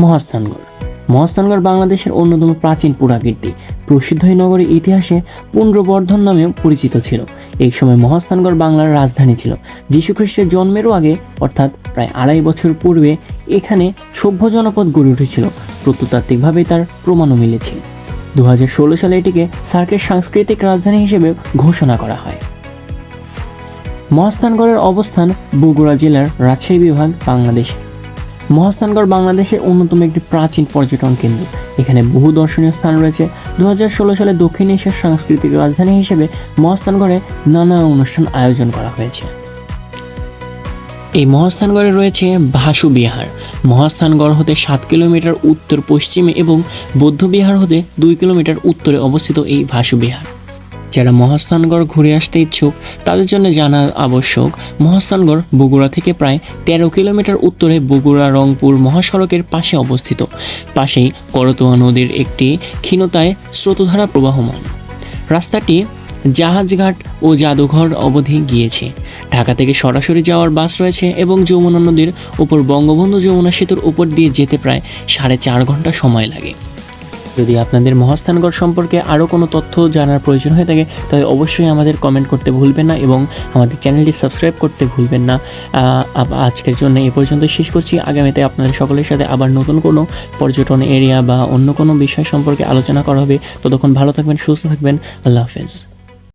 মহাস্থানগড়। মহাস্থানগড় বাংলাদেশের অন্যতম প্রাচীন পুরাকীর্তি। প্রসিদ্ধ এই নগরী ইতিহাসে পুণ্ড্রবর্ধন নামেও পরিচিত ছিল। এই সময় মহাস্থানগড় বাংলার রাজধানী ছিল। যীশুখ্রিস্টের জন্মেরও আগে, অর্থাৎ প্রায় আড়াই বছর পূর্বে, এখানে সভ্য জনপদ গড়ে উঠেছিল। প্রত্নতাত্ত্বিকভাবে তার প্রমাণও মিলেছে। দু হাজার ষোলো সালে এটিকে সার্কের সাংস্কৃতিক রাজধানী হিসেবে ঘোষণা করা হয়। মহাস্থানগড়ের অবস্থান বগুড়া জেলার রাজশাহী বিভাগ, বাংলাদেশ। মহাস্থানগড় বাংলাদেশের অন্যতম একটি প্রাচীন পর্যটন কেন্দ্র। এখানে বহু দর্শনীয় স্থান রয়েছে। দু হাজার ষোলো সালে দক্ষিণ এশিয়ার সাংস্কৃতিক রাজধানী হিসেবে মহাস্থানগড়ে নানা অনুষ্ঠান আয়োজন করা হয়েছে। এই মহাস্থানগড়ে রয়েছে ভাসু বিহার। মহাস্থানগড় হতে সাত কিলোমিটার উত্তর পশ্চিমে এবং বৌদ্ধবিহার হতে দুই কিলোমিটার উত্তরে অবস্থিত এই ভাসু বিহার। যারা মহাস্থানগড় ঘুরে আসতে ইচ্ছুক, তাদের জন্য জানা আবশ্যক, মহাস্থানগড় বগুড়া থেকে প্রায় তেরো কিলোমিটার উত্তরে বগুড়া রংপুর মহাসড়কের পাশে অবস্থিত। পাশেই করতোয়া নদীর একটি ক্ষীণতায় স্রোতধারা প্রবাহমান। রাস্তাটি জাহাজঘাট ও জাদুঘর অবধি গিয়েছে। ঢাকা থেকে সরাসরি যাওয়ার বাস রয়েছে এবং যমুনা নদীর উপর বঙ্গবন্ধু যমুনা সেতুর উপর দিয়ে যেতে প্রায় সাড়ে চার ঘণ্টা সময় লাগে। যদি আপনাদের মহাস্থানগড় সম্পর্কে আরও কোনো তথ্য জানার প্রয়োজন হয়ে থাকে তবে অবশ্যই আমাদের কমেন্ট করতে ভুলবেন না এবং আমাদের চ্যানেলটি সাবস্ক্রাইব করতে ভুলবেন না। আজকের জন্য এ পর্যন্ত শেষ করছি। আগামীতে আপনাদের সকলের সাথে আবার নতুন কোনো পর্যটন এরিয়া বা অন্য কোনো বিষয় সম্পর্কে আলোচনা করা হবে। ততক্ষণ ভালো থাকবেন, সুস্থ থাকবেন। আল্লাহ হাফেজ।